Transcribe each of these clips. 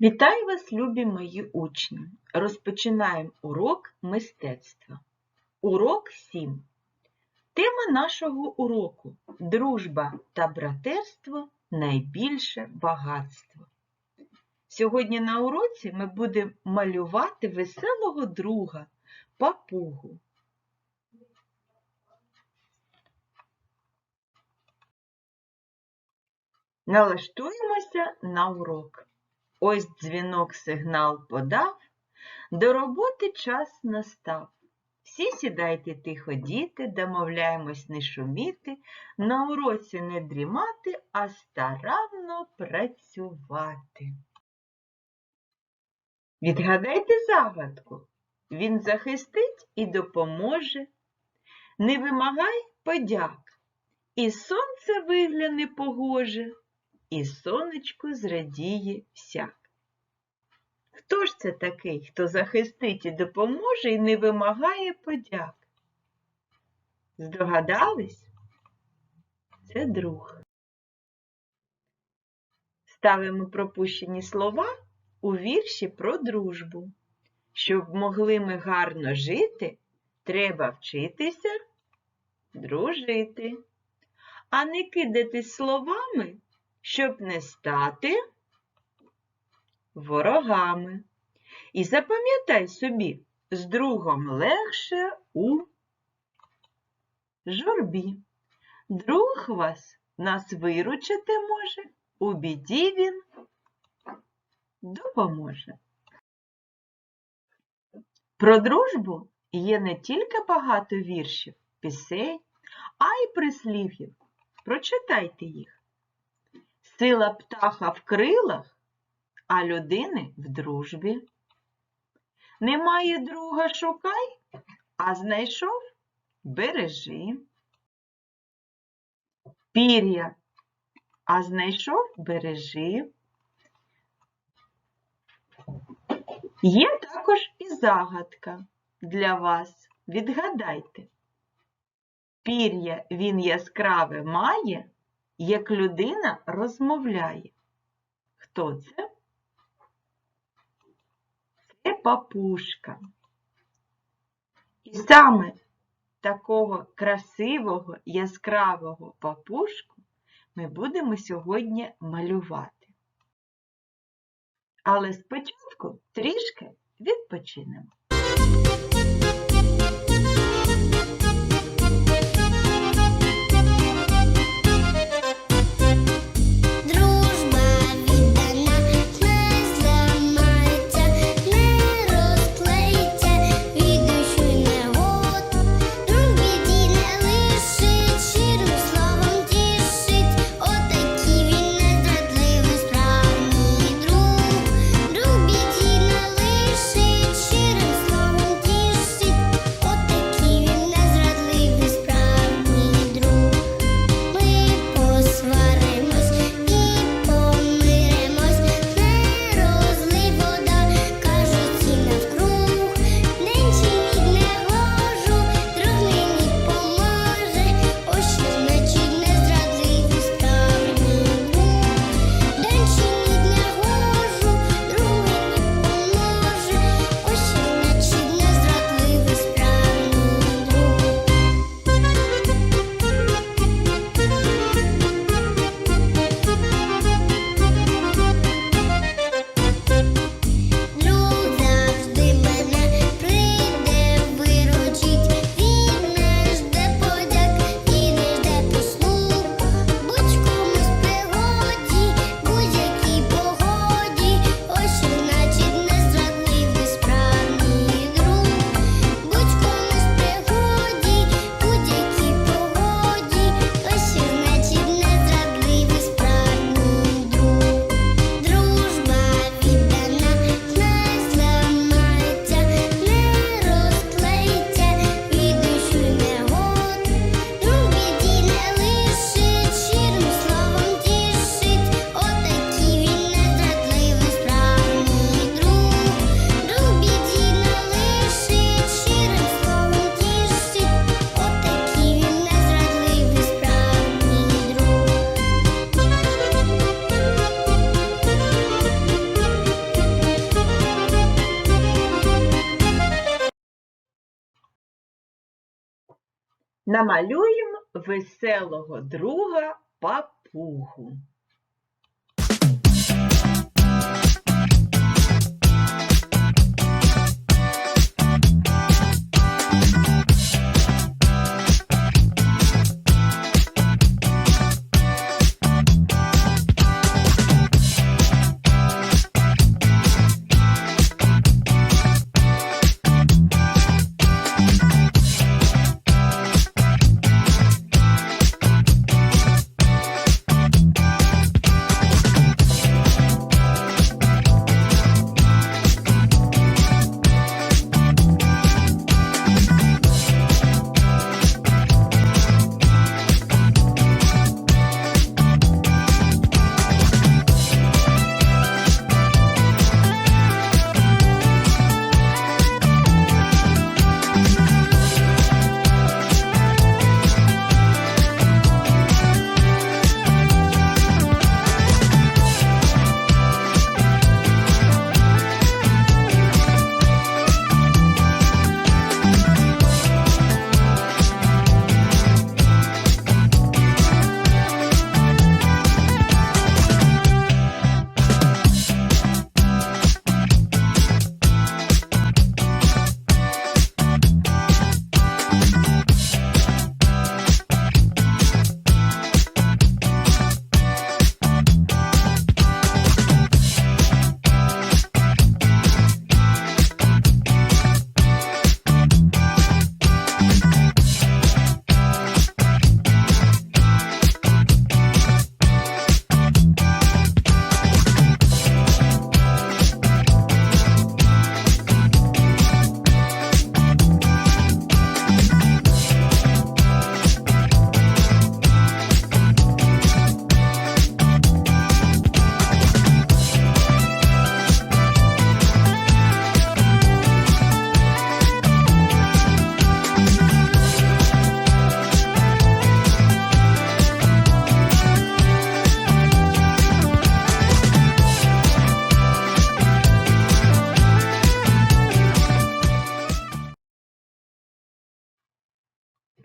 Вітаю вас, любі мої учні! Розпочинаємо урок мистецтва. Урок 7. Тема нашого уроку Дружба та братерство найбільше багатство. Сьогодні на уроці ми будемо малювати веселого друга, папугу. Налаштуємося на урок. Ось дзвінок сигнал подав, до роботи час настав. Всі сідайте тихо діти, домовляємось не шуміти, на уроці не дрімати, а старанно працювати. Відгадайте загадку. Він захистить і допоможе. Не вимагай подяк. І сонце вигляне погоже, і сонечко зрадіє всяк. Хто ж це такий, хто захистить і допоможе і не вимагає подяк? Здогадались? Це друг. Ставимо пропущені слова у вірші про дружбу. Щоб могли ми гарно жити, треба вчитися дружити, а не кидатись словами, щоб не стати ворогами. І запам'ятай собі, з другом легше у журбі. Друг вас нас виручити може, у біді він допоможе. Про дружбу є не тільки багато віршів, пісень, а й прислів'їв. Прочитайте їх. Сила птаха в крилах, а людини в дружбі. Немає друга шукай, а знайшов бережи. Пір'я, а знайшов бережи. Є також і загадка для вас. Відгадайте. Пір'я він яскраве має, як людина розмовляє. Хто це? Це папушка. І саме такого красивого, яскравого папушку ми будемо сьогодні малювати. Але спочатку трішки відпочинемо. Намалюємо веселого друга папугу.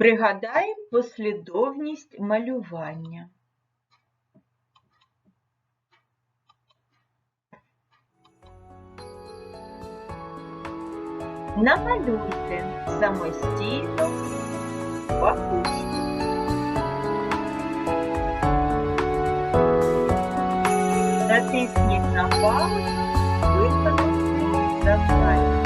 Пригадаємо послідовність малювання. Намалюйте самостійно папугу. Натисніть на паузу, виконати завдання.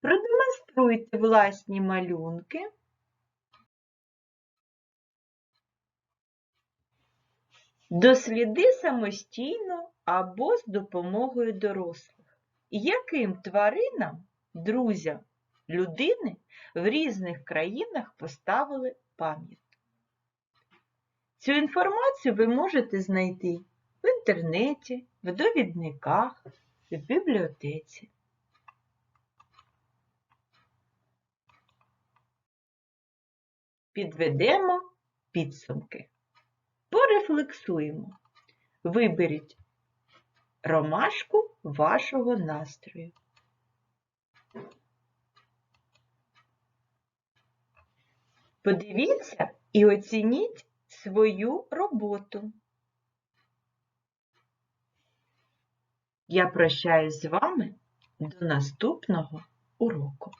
Продемонструйте власні малюнки. Досліди самостійно або з допомогою дорослих. Яким тваринам, друзям, людини в різних країнах поставили пам'ять? Цю інформацію ви можете знайти в інтернеті, в довідниках, в бібліотеці. Підведемо підсумки. Порефлексуємо. Виберіть ромашку вашого настрою. Подивіться і оцініть свою роботу. Я прощаюсь з вами до наступного уроку.